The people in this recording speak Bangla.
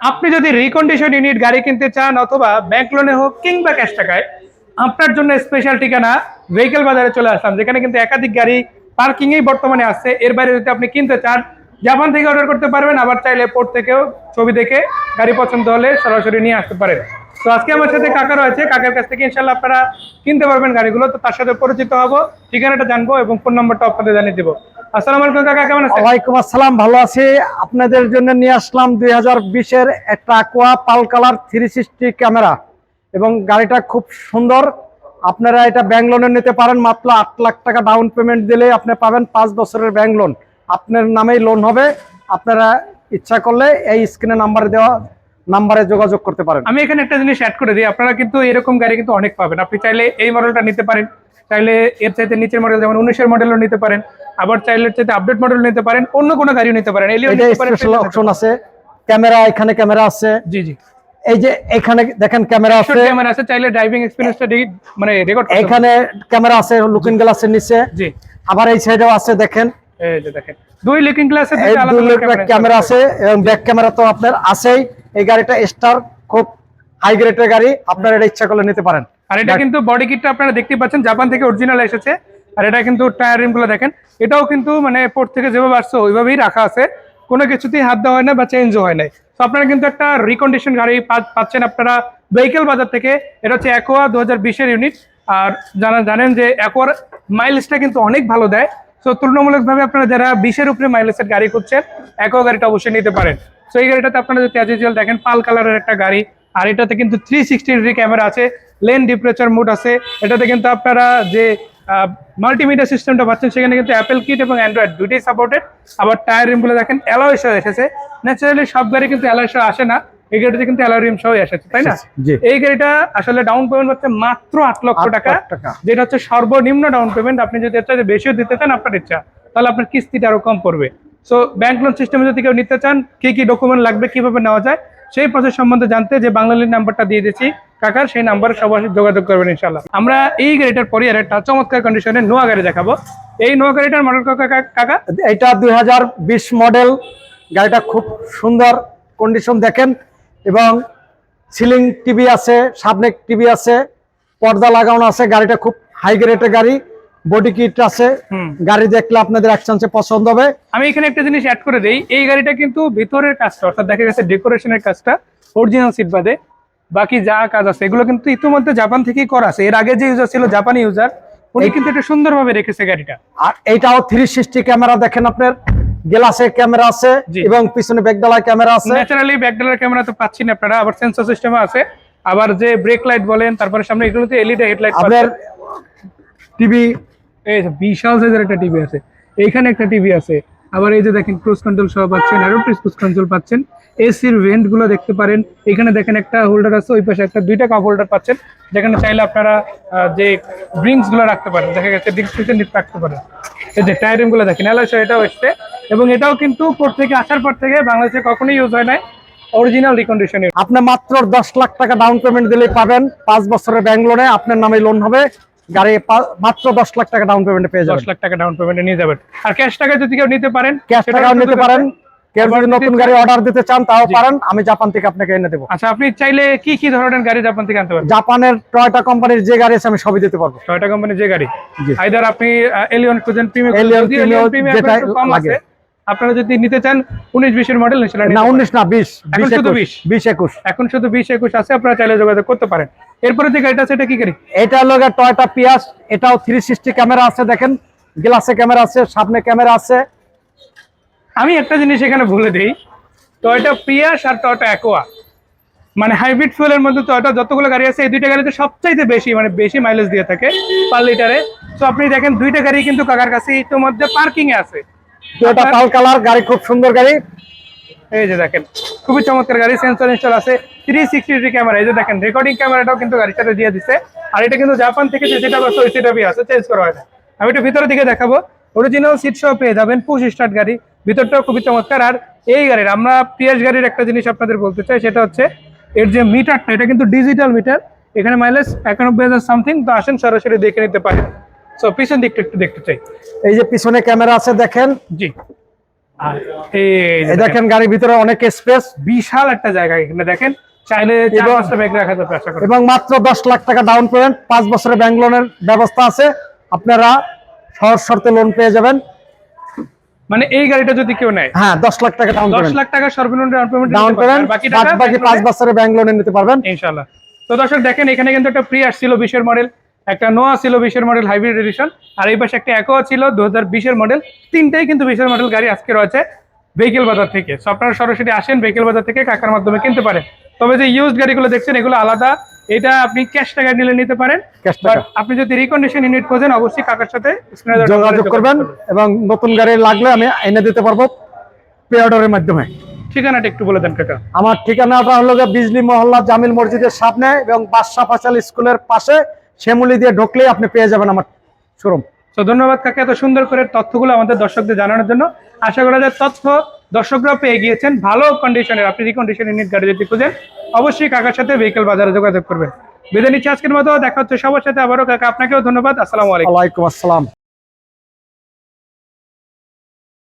আপনি যদি রিকন্ডিশন ইউনিট গাড়ি কিনতে চান অথবা ব্যাংক লোনে হোক কিংবা ক্যাশ টাকায়, আপনার জন্য স্পেশাল ঠিকানা ভেহিকেল বাজারে চলে আসলাম, যেখানে কিন্তু একাধিক গাড়ি পার্কিং এই বর্তমানে আসছে এর বাইরে যদি আপনি কিনতে চান, জাপান থেকে অর্ডার করতে পারবেন, আবার চাইলে পোর্ট থেকেও ছবি দেখে গাড়ি পছন্দ হলে সরাসরি নিয়ে আসতে পারেন। তো আজকে আমার সাথে কাকা রয়েছে, কাকার কাছ থেকে ইনশাল্লাহ আপনারা কিনতে পারবেন গাড়িগুলো। তো তার সাথে পরিচিত হব, ঠিকানাটা জানব এবং ফোন নম্বরটা আপনাদের জানিয়ে দেবো। আসসালামু আলাইকুম কাকা কেমন আছেন? ওয়ালাইকুম আসসালাম ভালো আছি। আপনাদের জন্য নিয়ে আসলাম একটা পাল কালার থ্রি সিক্সটি ক্যামেরা এবং গাড়িটা খুব সুন্দর। আপনারা এটা ব্যাংক লোনে নিতে পারেন মাত্র লাখ টাকা ডাউন পেমেন্ট দিলে আপনি পাবেন পাঁচ বছরের ব্যাংক লোন আপনার নামেই লোন হবে। আপনারা ইচ্ছা করলে এই স্ক্রিনে নাম্বারে দেওয়া নাম্বারে যোগাযোগ করতে পারেন। আমি এখানে একটা জিনিস অ্যাড করে দিই। আপনারা কিন্তু এরকম গাড়ি কিন্তু অনেক পাবেন। আপনি চাইলে এই মডেলটা নিতে পারেন। চাইলে এর চাইতে নিচের মডেল যেমন উনিশের মডেলও নিতে পারেন আবার চাইলে চাইতে আপডেট মডেল নিতে পারেন অন্য কোনো গাড়িও নিতে পারেন স্পেশাল অপশন আছে ক্যামেরা এখানে ক্যামেরা আছে। জি জি। এই যে এখানে দেখেন ক্যামেরা আছে। ক্যামেরা আছে চাইলে ড্রাইভিং এক্সপিরিয়েন্সটা মানে রেকর্ড এখানে ক্যামেরা আছে লুকিং গ্লাসের নিচে। জি। আবার এই সাইডেও আছে দেখেন। এই যে দেখেন দুই লুকিং গ্লাসে দুই ক্যামেরা আছে। এবং ব্যাক ক্যামেরা তো আপনার আছেই। এই গাড়িটা স্টার খুব হাই গ্রেডের গাড়ি আপনারা এটা ইচ্ছা করলে নিতে পারেন। আর এটা কিন্তু বডি কিটটা আপনারা দেখতে পাচ্ছেন জাপান থেকে অরিজিনাল এসেছে। আর এটা কিন্তু টায়ার রিমগুলো দেখেন। এটাও কিন্তু মানে পোর্ট থেকে যেভাবে আসছে ওইভাবেই রাখা আছে। কোনো কিছুতেই হাত দেওয়া হয় না বা চেঞ্জও হয় নাই। তো আপনারা কিন্তু একটা রিকন্ডিশন গাড়ি পাচ্ছেন আপনারা ভেহিকেল বাজার থেকে। এটা হচ্ছে অ্যাকোয়া দু হাজার বিশের ইউনিট আর জানা জানেন যে অ্যাকোয়ার মাইলেজটা কিন্তু অনেক ভালো দেয়। তো তুলনামূলকভাবে আপনারা যারা বিশের উপরে মাইলেজের গাড়ি খুঁজছেন অ্যাকোয়া গাড়িটা অবশ্যই নিতে পারেন। তো এই গাড়িটাতে আপনারা যদি অ্যাজ ইউজুয়াল দেখেন পাল কালারের একটা গাড়ি। আর এটাতে কিন্তু থ্রি সিক্সটি ডিগ্রি ক্যামেরা আছে। লেন ডিপ্রেচার মোড আছে। এটাতে কিন্তু আপনারা যে মাল্টিমিডিয়া সিস্টেমটা পাচ্ছেন সেখানে কিন্তু অ্যাপেল কিট এবং অ্যান্ড্রয়েড দুইটাই সাপোর্টেড আবার টায়ার রিমগুলো দেখেন অ্যালয় সহ এসেছে। ন্যাচারালি সব গাড়ি কিন্তু অ্যালয় সহ আসে না। এই গাড়িতে কিন্তু অ্যালয় রিম সহ এসেছে তাই না? এই গাড়িটা আসলে ডাউন পেমেন্ট হচ্ছে মাত্র আট লক্ষ টাকা। যেটা হচ্ছে সর্বনিম্ন ডাউন পেমেন্ট আপনি যদি চাইতে বেশিও দিতে চান আপনার ইচ্ছা তাহলে আপনার কিস্তিটা আরও কম পড়বে। সো ব্যাংক লোন সিস্টেমে যদি কেউ নিতে চান কি কি ডকুমেন্ট লাগবে কীভাবে নেওয়া যায় সেই প্রসেস সম্বন্ধে জানতে যে বাংলালির নাম্বারটা দিয়ে দিয়েছি, কাকার সেই নাম্বারে সাথে যোগাযোগ করবেন ইনশাল্লাহ আমরা এই গাড়িটার পরে আর একটা চমৎকার কন্ডিশনে নোয়া গাড়ি দেখাবো। এই নোয়া গাড়িটার মডেল কাকা কাকা? এটা দুই হাজার বিশ মডেল গাড়িটা খুব সুন্দর কন্ডিশন দেখেন, এবং সিলিং টিভি আছে, সামনে টিভি আছে, পর্দা লাগানো আছে, গাড়িটা খুব হাই গ্রেডের গাড়ি। বডি কিট আছে। গাড়ি দেখলে আপনাদের এক চান্সে পছন্দ হবে। আমি এখানে একটা জিনিস অ্যাড করে দেই এই গাড়িটা কিন্তু ভিতরের কাজটা অর্থাৎ দেখা গেছে ডেকোরেশনের কাজটা অরিজিনাল সিট বাদে বাকি যা কাজ আছে এগুলো কিন্তু ইতিমধ্যে জাপান থেকেই করা আছে। এর আগে যে ইউজার ছিল জাপানি ইউজার উনি কিন্তু এটা সুন্দরভাবে রেখেছে গাড়িটা। আর এইটাও থ্রি সিক্সটি ক্যামেরা দেখেন আপনার গ্লাসে ক্যামেরা আছে এবং পিছনে ব্যাকডালা ক্যামেরা আছে। ন্যাচারালি ব্যাকডালার ক্যামেরা তো পাচ্ছি না আপনারা আবার সেন্সর সিস্টেম আছে। আবার যে ব্রেক লাইট বলেন তারপরে সামনে এগুলোতে এলইডি হেডলাইট আপনার টিভি এই বিশাল সাইজের একটা টিভি আছে। এইখানে একটা টিভি আছে। আবার এই যে দেখেন ক্রুজ কন্ট্রোল সহ পাচ্ছেন অ্যারোপ্রেস ক্রুজ কন্ট্রোল পাচ্ছেন। এসির ভেন্টগুলো দেখতে পারেন। এখানে দেখেন একটা হোল্ডার আছে, ওই পাশে একটা দুইটা কাপ হোল্ডার পাচ্ছেন। যেখানে চাইলে আপনারা যে ড্রিঙ্কসগুলো রাখতে পারেন, দেখা গেছে ড্রিঙ্কস রাখতে পারেন। এই যে টায়ারিংগুলো দেখেন এলআইসো এটাও এসছে। এবং এটাও কিন্তু পোর্ট থেকে আসার পর থেকে বাংলাদেশে কখনোই ইউজ হয় নাই। অরিজিনাল রিকন্ডিশনে আপনি মাত্র দশ লাখ টাকা ডাউন পেমেন্ট দিলেই পাবেন। পাঁচ বছরের ব্যাংক লোনে আপনার নামে লোন হবে। গাড়ি মাত্র দশ লাখ টাকা ডাউন পেমেন্টে পেয়ে দশ লাখ টাকা ডাউন পেমেন্টে নিয়ে যাবেন। আর ক্যাশ টাকা যদি কেউ নিতে পারেন ক্যাশ টাকাও নিতে পারেন। কেউ যদি যদি নতুন গাড়ি অর্ডার দিতে চান তাও পারেন। আমি জাপান থেকে আপনাকে এনে দেবো। আচ্ছা আপনি চাইলে কি কি ধরনের গাড়ি জাপান থেকে আনতে পারবেন? জাপানের টয়টা কোম্পানির যে গাড়ি আছে আমি সবই দিতে পারব। টয়োটা কোম্পানির যে গাড়ি। আইদার আপনি এলিয়ন খুঁজেন প্রিমিয়াম এলিয়ন প্রিমিয়াম যেটা লাগে। আপনারা যদি নিতে চান উনিশ বিশের মডেল না উনিশ না বিশ এখন বিশ শুধু 20 বিশ। একুশ। এখন শুধু বিশ একুশ আছে আপনারা চাইলে যোগাযোগ করতে পারেন। এরপরে যে গাড়িটা আছে এটা কি গাড়ি? এটা হলো টয়টা পিয়াস এটাও থ্রি সিক্সটি ক্যামেরা আছে দেখেন। গ্লাসে ক্যামেরা আছে সামনে ক্যামেরা আছে। আমি একটা জিনিস এখানে ভুলে দিই টয়টা প্রিয়াস আর টয়টা অ্যাকোয়া মানে হাইব্রিড ফুয়েলের মধ্যে টয়টা যতগুলো গাড়ি আছে এই দুইটা গাড়িতে সবচাইতে বেশি মানে বেশি মাইলেজ দিয়ে থাকে পার লিটারে তো আপনি দেখেন দুইটা গাড়ি কিন্তু কাকার কাছে ইতিমধ্যে পার্কিংয়ে আছে। টয়টা পাল কালার গাড়ি খুব সুন্দর গাড়ি। এই যে দেখেন খুবই চমৎকার গাড়ি সেন্সর ইনস্টল আছে থ্রি সিক্সটি ডিগ্রি ক্যামেরা এই যে দেখেন রেকর্ডিং ক্যামেরাটাও কিন্তু সাথে দিয়ে দিচ্ছে আর এটা কিন্তু জাপান থেকে যে সেটা আছে ওই সেটাপই আছে চেঞ্জ করা হয় না। আমি একটু ভিতরের দিকে দেখাবো। অরিজিনাল সিট সহ পেয়ে যাবেন পুশ স্টার্ট গাড়ি ভিতরটাও খুবই চমৎকার। আর এই গাড়ির আমরা পিএস গাড়ির একটা জিনিস আপনাদের বলতে চাই সেটা হচ্ছে এর যে মিটারটা এটা কিন্তু ডিজিটাল মিটার এখানে মাইলেজ একানব্বই হাজার সামথিং তো আসেন সরাসরি দেখে নিতে পারেন। সো পিছন দিকটা একটু দেখতে চাই। এই যে পিছনে ক্যামেরা আছে দেখেন? জি। এই দেখেন। গাড়ির ভিতরে অনেক স্পেস বিশাল একটা জায়গা এখানে দেখেন? চাইলে এবং- মাত্র দশ লাখ টাকা ডাউন পেমেন্ট পাঁচ বছরের ব্যাংক লোনের ব্যবস্থা আছে। আপনারা সহজ শর্তে লোন পেয়ে যাবেন। মানে এই গাড়িটা যদি কেউ নেয়? হ্যাঁ দশ লাখ টাকা ডাউন দশ লাখ টাকা সর্বনিম্ন ডাউন পেমেন্ট ডাউন পেমেন্ট বাকি পাঁচ বছরের ব্যাংক লোনে নিতে পারবেন। ইনশাল্লাহ তো দর্শক দেখেন এখানে কিন্তু একটা প্রি ছিল বিশের মডেল একটা নোয়া ছিল বিশের মডেল হাইব্রিড এডিশন আর এই পাশে একটা একোয়া ছিল দু হাজার বিশের মডেল তিনটাই কিন্তু বিশের মডেল গাড়ি আজকে রয়েছে ভেহিকেল বাজার থেকে। সো আপনারা সরাসরি আসেন ভেহিকেল বাজার থেকে কাকার মাধ্যমে কিনতে পারেন। তবে যে ইউজড গাড়িগুলো দেখছেন এগুলো আলাদা। এটা আপনি ক্যাশ টাকা নিলে নিতে পারেন। আপনি যদি রিকন্ডিশন ইউনিট খোঁজেন অবশ্যই কাকার সাথে যোগাযোগ করবেন এবং নতুন গাড়ি লাগলে আমি এনে দিতে পারব পে অর্ডারের মাধ্যমে। ঠিকানাটা একটু বলে দেন কাকা। আমার ঠিকানাটা হলো যে বিজলি মহল্লা জামিল মসজিদের সামনে এবং বাদশা ফাসাল স্কুলের পাশে শ্যামলি দিয়ে ঢুকলেই আপনি পেয়ে যাবেন আমার শোরুম। তো ধন্যবাদ কাকে এত সুন্দর করে তথ্যগুলো আমাদের দর্শকদের জানানোর জন্য। আশা করা যায় তথ্য দর্শকরা পেয়ে গিয়েছেন ভালো কন্ডিশনের আপনি রিকন্ডিশন ইউনিট গাড়ি যদি খুঁজেন অবশ্যই কাকার সাথে ভেহিকেল বাজারে যোগাযোগ করবেন। বিদায় নিচ্ছি আজকের মতো দেখা হচ্ছে সবার সাথে আবারও। কাকা আপনাকেও ধন্যবাদ আসসালামু আলাইকুম। আসসালাম।